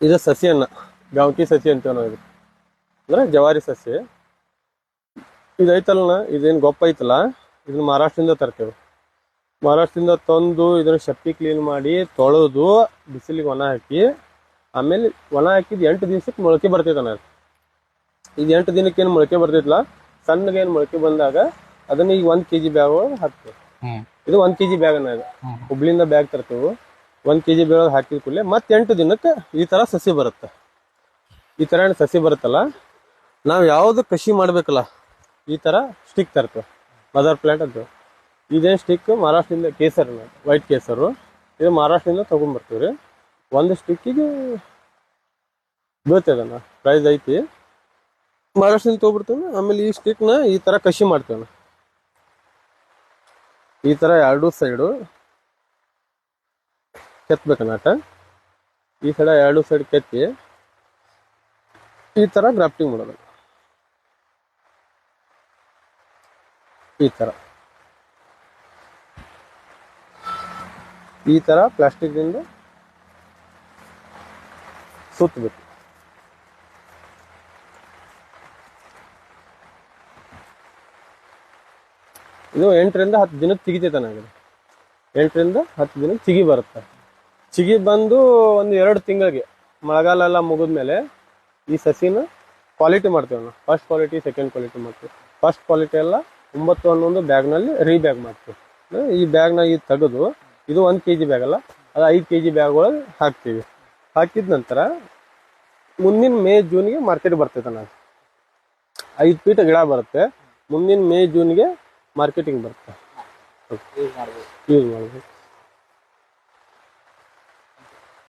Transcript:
ಇದು ಸಸಿಯನ್ನ ಗಾಂಕಿ ಸಸಿ ಅಂತೀವಿ ನಾವು ಇದು ಅಂದ್ರೆ ಜವಾರಿ ಸಸಿ. ಇದೈತಲ್ಲ ಇದೇನು ಗೊಪ್ಪ ಐತಲ್ಲ ಇದನ್ನ ಮಹಾರಾಷ್ಟ್ರದಿಂದ ತರ್ತೇವೆ. ಮಹಾರಾಷ್ಟ್ರದಿಂದ ತಂದು ಇದನ್ನ ಶಕ್ತಿ ಕ್ಲೀನ್ ಮಾಡಿ ತೊಳೆದು ಬಿಸಿಲಿಗೆ ಒಣ ಹಾಕಿ ಆಮೇಲೆ ಒಣ ಹಾಕಿದ ಎಂಟು ದಿವ್ಸಕ್ಕೆ ಮೊಳಕೆ ಬರ್ತೈತನ ಇದು ಎಂಟು ದಿನಕ್ಕೆ ಏನು ಮೊಳಕೆ ಬರ್ತೈತಲ್ಲ ಸಣ್ಣಗೆ ಏನು ಮೊಳಕೆ ಬಂದಾಗ ಅದನ್ನ ಈಗ ಒಂದ್ ಕೆಜಿ ಬ್ಯಾಗ್ ಒಳಗೆ ಹಾಕ್ತೇವೆ. ಇದು ಒಂದ್ ಕೆಜಿ ಬ್ಯಾಗ್ ಅನ್ನ ಇದು. ಹುಬ್ಳಿಯಿಂದ ಬ್ಯಾಗ್ ತರ್ತೇವೆ. ಒಂದ್ ಕೆಜಿ ಬೇಳೆ ಹಾಕಿದ ಕೂಡಲೇ ಮತ್ತೆ ಎಂಟು ದಿನಕ್ಕೆ ಈ ಥರ ಸಸಿ ಬರುತ್ತೆ. ಈ ಥರ ಸಸಿ ಬರುತ್ತಲ್ಲ, ನಾವು ಯಾವುದು ಕೃಷಿ ಮಾಡಬೇಕಲ್ಲ, ಈ ಥರ ಸ್ಟಿಕ್ ತರ್ತೇವೆ ಮದರ್ ಪ್ಲಾಂಟ್ ಅದು. ಇದೇನು ಸ್ಟಿಕ್ ಮಹಾರಾಷ್ಟ್ರದಿಂದ ಕೇಸರ್ ವೈಟ್ ಕೇಸರು. ಇದು ಮಹಾರಾಷ್ಟ್ರದಿಂದ ತೊಗೊಂಬರ್ತೀವಿ ರೀ ಒಂದು ಸ್ಟಿಕ್ಕಿಗೆ ಬೀಳ್ತದಣ್ಣ ಪ್ರೈಸ್ ಐತಿ. ಮಹಾರಾಷ್ಟ್ರದಿಂದ ತೊಗೊಬಿಡ್ತೇವೆ ಆಮೇಲೆ ಈ ಸ್ಟಿಕ್ನ ಈ ಥರ ಕಸಿ ಮಾಡ್ತೇವೆ. ಈ ಥರ ಎರಡು ಸೈಡು ಕೆತ್ತಬೇಕನ್ನಟ ಈ ಸೈಡ ಎರಡು ಸೈಡ್ ಕೆತ್ತಿ, ಈ ತರ ಗ್ರಾಫ್ಟಿಂಗ್ ಮಾಡೋದು ಈ ತರ. ಈ ತರ ಪ್ಲಾಸ್ಟಿಕ್ ಇಂದ ಸುತ್ತಬೇಕು ಇದು ಎಂಟರಿಂದ ಹತ್ತು ದಿನ ತೆಗಿತೈತೆ ನನಗೆ. ಎಂಟರಿಂದ ಹತ್ತು ದಿನ ತೆಗಿ ಬರುತ್ತೆ. ಚಿಗಿ ಬಂದು ಒಂದು ಎರಡು ತಿಂಗಳಿಗೆ ಮಳೆಗಾಲ ಎಲ್ಲ ಮುಗಿದ್ಮೇಲೆ ಈ ಸಸಿನ ಕ್ವಾಲಿಟಿ ಮಾಡ್ತೇವೆ ನಾವು ಫಸ್ಟ್ ಕ್ವಾಲಿಟಿ ಸೆಕೆಂಡ್ ಕ್ವಾಲಿಟಿ ಮಾಡ್ತೀವಿ. ಫಸ್ಟ್ ಕ್ವಾಲಿಟಿ ಎಲ್ಲ ಒಂಬತ್ತು ಹನ್ನೊಂದು ಬ್ಯಾಗ್ನಲ್ಲಿ ರೀ ಬ್ಯಾಗ್ ಮಾಡ್ತೀವಿ. ಈ ಬ್ಯಾಗ್ನ ಇದು ತೆಗೆದು ಇದು ಒಂದು ಕೆ ಜಿ ಬ್ಯಾಗ್ ಅಲ್ಲ, ಅದು ಐದು ಕೆ ಜಿ ಬ್ಯಾಗ್ ಒಳಗೆ ಹಾಕ್ತೀವಿ. ಹಾಕಿದ ನಂತರ ಮುಂದಿನ ಮೇ, ಜೂನ್ಗೆ ಮಾರ್ಕೆಟ್ ಬರ್ತೈತೆ ನಾನು ಐದು ಫೀಟ್ ಗಿಡ ಬರುತ್ತೆ. ಮುಂದಿನ ಮೇ, ಜೂನ್ಗೆ ಮಾರ್ಕೆಟಿಂಗ್ ಬರುತ್ತೆ. ಯೂಸ್ ಮಾಡ್ಬೋದು.